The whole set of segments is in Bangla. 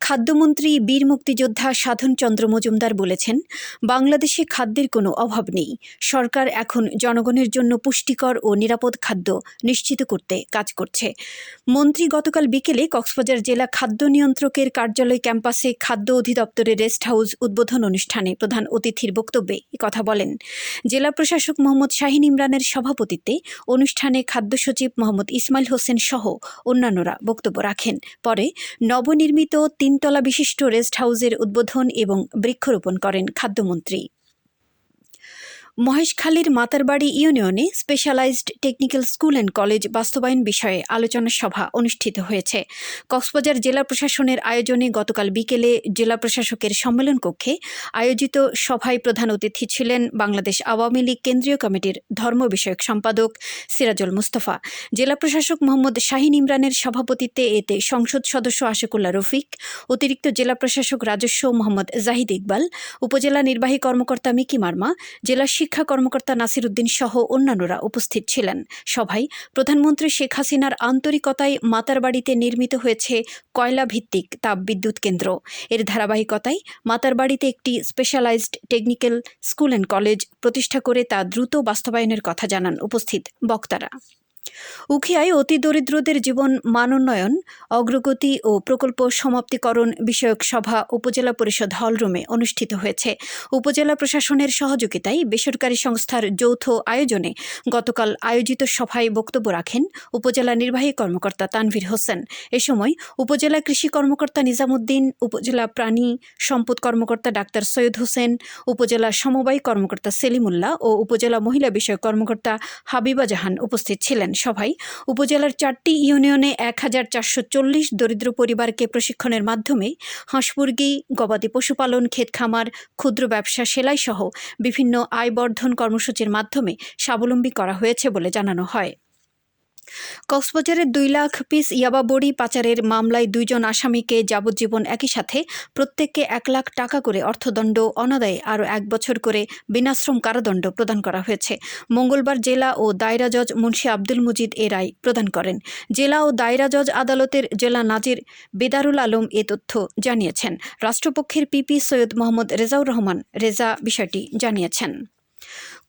খাদ্যমন্ত্রী, বীর মুক্তিযোদ্ধা সাধনচন্দ্র মজুমদার বলেছেন, বাংলাদেশে খাদ্যের কোনো অভাব নেই। সরকার এখন জনগণের জন্য পুষ্টিকর ও নিরাপদ খাদ্য নিশ্চিত করতে কাজ করছে। মন্ত্রী গতকাল বিকেলে কক্সবাজার জেলা খাদ্য নিয়ন্ত্রকের কার্যালয় ক্যাম্পাসে খাদ্য অধিদপ্তরের রেস্ট হাউস উদ্বোধন অনুষ্ঠানে প্রধান অতিথির বক্তব্যে কথা বলেন। জেলা প্রশাসক মোহাম্মদ শাহিন ইমরানের সভাপতিত্বে অনুষ্ঠানে খাদ্য সচিব মোহাম্মদ ইসমাইল হোসেন সহ অন্যান্যরা বক্তব্য রাখেন। পরে নবনির্মিত তিনতলা বিশিষ্ট রেস্ট হাউসের উদ্বোধন এবং বৃক্ষরোপণ করেন খাদ্যমন্ত্রী। মহেশখালীর মাতারবাড়ি ইউনিয়নে specialized technical school and college বাস্তবায়ন বিষয়ে আলোচনা সভা অনুষ্ঠিত হয়েছে। কক্সবাজার জেলা প্রশাসনের আয়োজনে গতকাল বিকেলে জেলা প্রশাসকের সম্মেলন কক্ষে আয়োজিত সভায় প্রধান অতিথি ছিলেন বাংলাদেশ আওয়ামী লীগ কেন্দ্রীয় কমিটির ধর্ম বিষয়ক সম্পাদক সিরাজুল মুস্তফা। জেলা প্রশাসক মোহাম্মদ শাহিন ইমরানের সভাপতিত্বে এতে সংসদ সদস্য আশিকুল্লাহ রফিক, অতিরিক্ত জেলা প্রশাসক রাজস্ব মোহাম্মদ জাহিদ ইকবাল, উপজেলা নির্বাহী কর্মকর্তা মিকি মার্মা, জেলা শিক্ষা কর্মকর্তা নাসির উদ্দিন সহ অন্যান্যরা উপস্থিত ছিলেন। সভায় প্রধানমন্ত্রী শেখ হাসিনার আন্তরিকতায় মাতার বাড়িতে নির্মিত হয়েছে কয়লা ভিত্তিক তাপবিদ্যুৎ কেন্দ্র। এর ধারাবাহিকতায় মাতারবাড়িতে একটি specialized technical school and college প্রতিষ্ঠা করে তা দ্রুত বাস্তবায়নের কথা জানান উপস্থিত বক্তারা। উখিয়ায় অতি দরিদ্রদের জীবন মানোন্নয়ন, অগ্রগতি ও প্রকল্প সমাপ্তিকরণ বিষয়ক সভা উপজেলা পরিষদ হলরুমে অনুষ্ঠিত হয়েছে। উপজেলা প্রশাসনের সহযোগিতায় বেসরকারি সংস্থার যৌথ আয়োজনে গতকাল আয়োজিত সভায় বক্তব্য রাখেন উপজেলা নির্বাহী কর্মকর্তা তানভীর হোসেন। এ সময় উপজেলা কৃষি কর্মকর্তা নিজামুদ্দিন, উপজেলা প্রাণী সম্পদ কর্মকর্তা ডাক্তার সৈয়দ হোসেন, উপজেলা সমবায় কর্মকর্তা সেলিমুল্লাহ ও উপজেলা মহিলা বিষয়ক কর্মকর্তা হাবিবা জাহান উপস্থিত ছিলেন। সভায় উপজেলার চারটি ইউনিয়নে এক হাজার চারশো চল্লিশ দরিদ্র পরিবারকে প্রশিক্ষণের মাধ্যমে হাঁসমুরগি, গবাদি পশুপালন ক্ষেত খামার ক্ষুদ্র ব্যবসা সেলাই সহ বিভিন্ন আয়বর্ধন কর্মসূচির মাধ্যমে স্বাবলম্বী করা হয়েছে বলে জানানো হয়। কক্সবাজারের দুই লাখ পিস ইয়াবা বড়ি পাচারের মামলায় দুইজন আসামিকে যাবজ্জীবন একই সাথে প্রত্যেককে এক লাখ টাকা করে অর্থদণ্ড, অনাদায়ে আরও এক বছর করে বিনাশ্রম কারাদণ্ড প্রদান করা হয়েছে। মঙ্গলবার জেলা ও দায়রা জজ মুন্সী আব্দুল মুজিদ এ রায় প্রদান করেন। জেলা ও দায়রা জজ আদালতের জেলা নাজির বেদারুল আলম এ তথ্য জানিয়েছেন। রাষ্ট্রপক্ষের পিপি সৈয়দ মোহাম্মদ রেজাউর রহমান রেজা বিষয়টি জানিয়েছেন।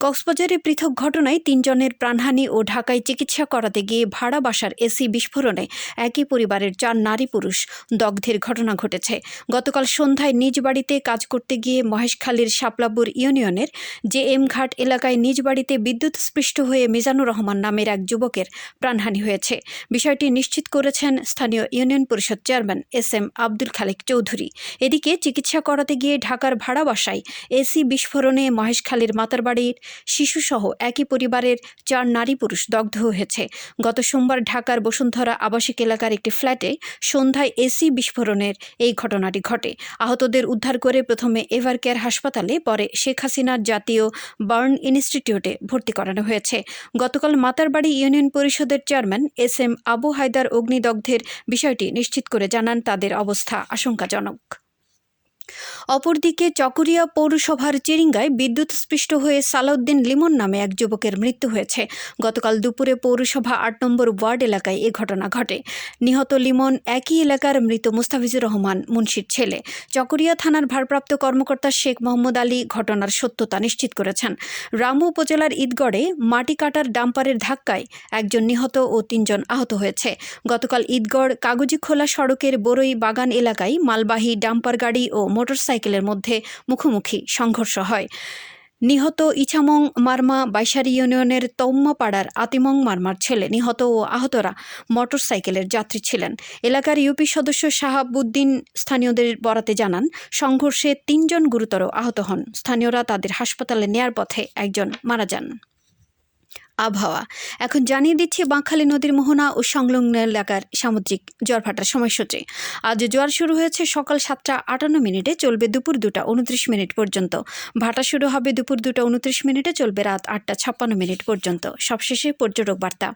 কক্সবাজারে পৃথক ঘটনায় তিনজনের প্রাণহানি ও ঢাকায় চিকিৎসা করাতে গিয়ে ভাড়া বাসার এসি বিস্ফোরণে একই পরিবারের চার নারী পুরুষ দগ্ধের ঘটনা ঘটেছে। গতকাল সন্ধ্যায় নিজ বাড়িতে কাজ করতে গিয়ে মহেশখালীর শাপলাপুর ইউনিয়নের জে এম ঘাট এলাকায় নিজ বাড়িতে বিদ্যুৎ স্পৃষ্ট হয়ে মিজানুর রহমান নামের এক যুবকের প্রাণহানি হয়েছে। বিষয়টি নিশ্চিত করেছেন স্থানীয় union Parishad chairman S M Abdul Khaleque Chowdhury. এদিকে চিকিৎসা করাতে গিয়ে ঢাকার ভাড়া বাসায় এসি বিস্ফোরণে মহেশখালীর মাতারবাড়ির শিশুসহ একই পরিবারের চার নারী পুরুষ দগ্ধ হয়েছে। গত সোমবার ঢাকার বসুন্ধরা আবাসিক এলাকার একটি ফ্ল্যাটে সন্ধ্যায় এসি বিস্ফোরণের এই ঘটনাটি ঘটে। আহতদের উদ্ধার করে প্রথমে এভার কেয়ার হাসপাতালে, পরে শেখ হাসিনার জাতীয় বার্ন ইনস্টিটিউটে ভর্তি করানো হয়েছে। গতকাল মাতারবাড়ি ইউনিয়ন পরিষদের chairman S M Abu Haider অগ্নিদগ্ধের বিষয়টি নিশ্চিত করে জানান তাদের অবস্থা আশঙ্কাজনক। অপরদিকে চকরিয়া পৌরসভার চিরিঙ্গায় বিদ্যুৎ স্পৃষ্ট হয়ে সালাউদ্দিন লিমন নামে এক যুবকের মৃত্যু হয়েছে। গতকাল দুপুরে পৌরসভা আট নম্বর ওয়ার্ড এলাকায় এ ঘটনা ঘটে। নিহত লিমন একই এলাকার মৃত মুস্তাফিজুর রহমান মুন্সির ছেলে। চকরিয়া থানার ভারপ্রাপ্ত কর্মকর্তা শেখ মোহাম্মদ আলী ঘটনার সত্যতা নিশ্চিত করেছেন। রামু উপজেলার ঈদগড়ে মাটি কাটার ডাম্পারের ধাক্কায় একজন নিহত ও তিনজন আহত হয়েছে। গতকাল ঈদগড় কাগজি খোলা সড়কের বরই বাগান এলাকায় মালবাহী ডাম্পার গাড়ি ও মোটরসাইকেলের মধ্যে মুখোমুখি সংঘর্ষ হয়। নিহত ইছামং মার্মা বাইশারি ইউনিয়নের তৌম্মাপাড়ার আতিমং মার্মার ছেলে নিহত ও আহতরা মোটরসাইকেলের যাত্রী ছিলেন। এলাকার ইউপি সদস্য শাহাবুদ্দিন স্থানীয়দের বরাতে জানান, সংঘর্ষে তিনজন গুরুতর আহত হন। স্থানীয়রা তাদের হাসপাতালে নেয়ার পথে একজন মারা যান। আবহাওয়া। এখন জানিয়ে দিচ্ছি, বাঁকখালী নদীর মোহনা ও সংলগ্ন এলাকার সামুদ্রিক জ্বর ভাটার সময়সূচি। আজ জোয়ার শুরু হয়েছে সকাল সাতটা আটান্ন মিনিটে, চলবে দুপুর দুটা উনত্রিশ মিনিট পর্যন্ত। ভাটা শুরু হবে দুপুর দুটা উনত্রিশ মিনিটে, চলবে রাত আটটা ছাপ্পান্ন মিনিট পর্যন্ত। সবশেষে পর্যটক বার্তা।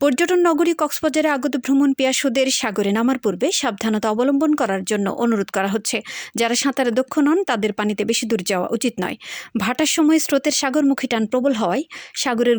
পর্যটন নগরী কক্সবাজারে আগত ভ্রমণ পিয়াসুদের সাগরে নামার পূর্বে সাবধানতা অবলম্বন করার জন্য অনুরোধ করা হচ্ছে। যারা সাঁতারে দক্ষ নন, তাদের পানিতে বেশি দূর যাওয়া উচিত নয়। ভাটার সময় স্রোতের সাগরমুখী টান প্রবল হওয়ায় সাগরের